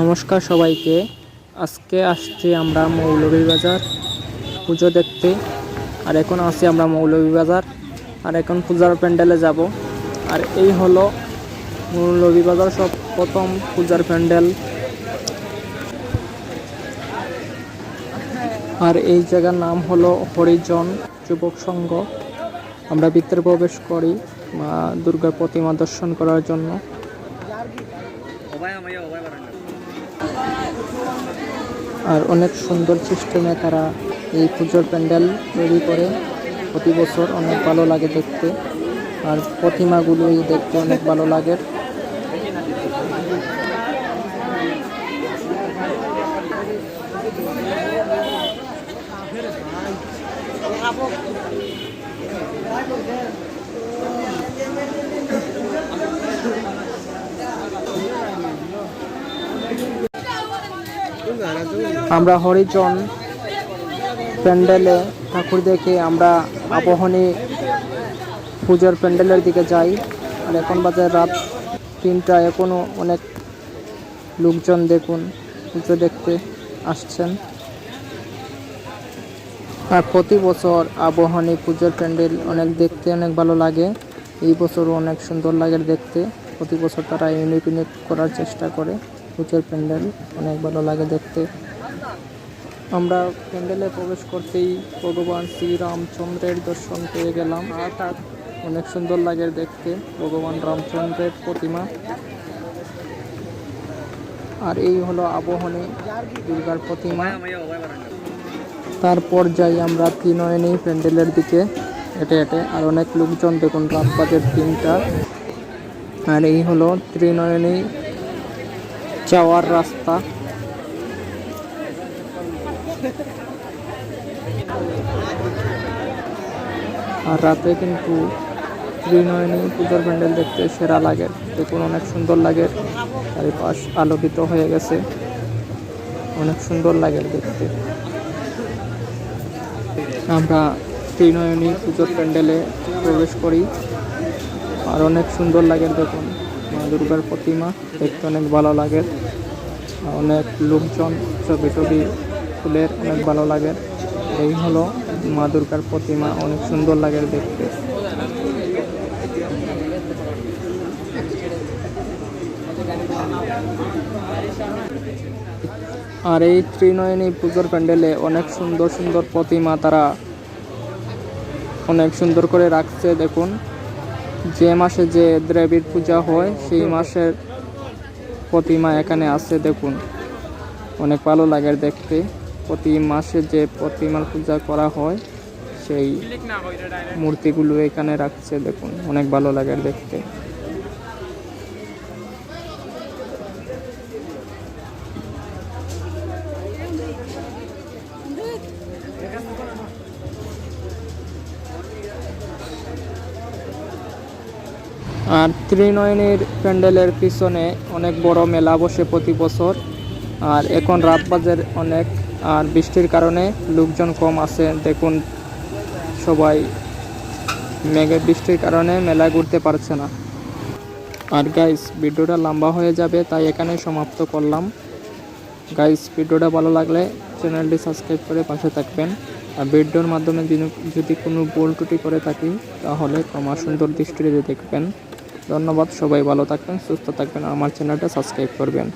নমস্কার সবাইকে। আজকে আসছি আমরা মৌলভীবাজার পুজো দেখতে। আর এখন আছি আমরা মৌলভীবাজার আর এখন পূজার প্যান্ডেলে যাব। আর এই হলো মৌলভীবাজার সব প্রথম পূজার প্যান্ডেল। আর এই জায়গার নাম হলো হরিজন যুবক সংঘ। আমরা ভিতরে প্রবেশ করি মা দুর্গার প্রতিমা দর্শন করার জন্য। আর অনেক সুন্দর সিস্টেমে তারা এই পুজোর প্যান্ডেল তৈরি করে। প্রতি বছর অনেক ভালো লাগে দেখতে। আর প্রতিমাগুলোই দেখতে অনেক ভালো লাগে। আমরা হরিজন প্যান্ডেলে ঠাকুর দেখে আমরা আবহনী পুজোর প্যান্ডেলের দিকে যাই। আর এখন বাজার রাত তিনটা এখনও অনেক লোকজন দেখুন, পুজো দেখতে আসছেন। আর প্রতি বছর আবহানী পুজোর প্যান্ডেল অনেক দেখতে অনেক ভালো লাগে। এই বছরও অনেক সুন্দর লাগে দেখতে। প্রতি বছর তারা ইউনিক ইউনিক করার চেষ্টা করে। পুজোর প্যান্ডেল, অনেক ভালো লাগে দেখতে। আমরা প্যান্ডেলে প্রবেশ করতেই ভগবান শ্রীরামচন্দ্রের দর্শন পেয়ে গেলাম। অর্থাৎ অনেক সুন্দর লাগে দেখতে, ভগবান রামচন্দ্রের প্রতিমা। আর এই হলো আবহনী দুর্গার প্রতিমা। তারপর যাই আমরা ত্রিনয়নী প্যান্ডেলের দিকে, হেঁটে হেঁটে। আর অনেক লোকজন দেখুন রাত বাজের তিনটা আর এই হলো ত্রিনয়নী যাওয়ার রাস্তা। আর রাতে কিন্তু ত্রিনয়নী পুজোর প্যান্ডেল দেখতে সেরা লাগে। দেখুন অনেক সুন্দর লাগে। চারিপাশ আলোকিত হয়ে গেছে। অনেক সুন্দর লাগে দেখতে। আমরা ত্রিনয়নী পুজোর প্যান্ডেলে প্রবেশ করি। আর অনেক সুন্দর লাগে দেখুন। মা দুর্গার প্রতিমা, দেখতে অনেক ভালো লাগে। অনেক লোকজন ছবি টবি ফুলের অনেক ভালো লাগে। এই হলো মা দুর্গার প্রতিমা, অনেক সুন্দর লাগে দেখতে। আর এই ত্রিনয়নী পুজোর প্যান্ডেলে অনেক সুন্দর সুন্দর প্রতিমা তারা অনেক সুন্দর করে রাখছে, দেখুন। যে মাসে যে দেবীর পূজা হয়, সেই মাসের প্রতিমা এখানে আছে, দেখুন। অনেক ভালো লাগে দেখতে। প্রতি মাসে যে প্রতিমার পূজা করা হয়, সেই মূর্তিগুলো এখানে রাখছে, দেখুন। অনেক ভালো লাগে দেখতে। আর ত্রিনয়নীর প্যান্ডেলের পিছনে অনেক বড় মেলা বসে প্রতি বছর। আর এখন রাত বাজের অনেক, আর বৃষ্টির কারণে লোকজন কম আছে। দেখুন, সবাই মেঘের বৃষ্টির কারণে মেলায় ঘুরতে পারছে না। আর গাইস ভিডিওটা লম্বা হয়ে যাবে, তাই এখানে সমাপ্ত করলাম। গাইস ভিডিওটা ভালো লাগলে চ্যানেলটি সাবস্ক্রাইব করে পাশে থাকবেন। আর ভিডিওর মাধ্যমে যদি কোনো ভুল ত্রুটি করে থাকি, তাহলে ক্ষমা সুন্দর দৃষ্টিতে দেখবেন। ধন্যবাদ সবাই ভালো থাকবেন সুস্থ থাকবেন আমার চ্যানেলটা সাবস্ক্রাইব করবেন।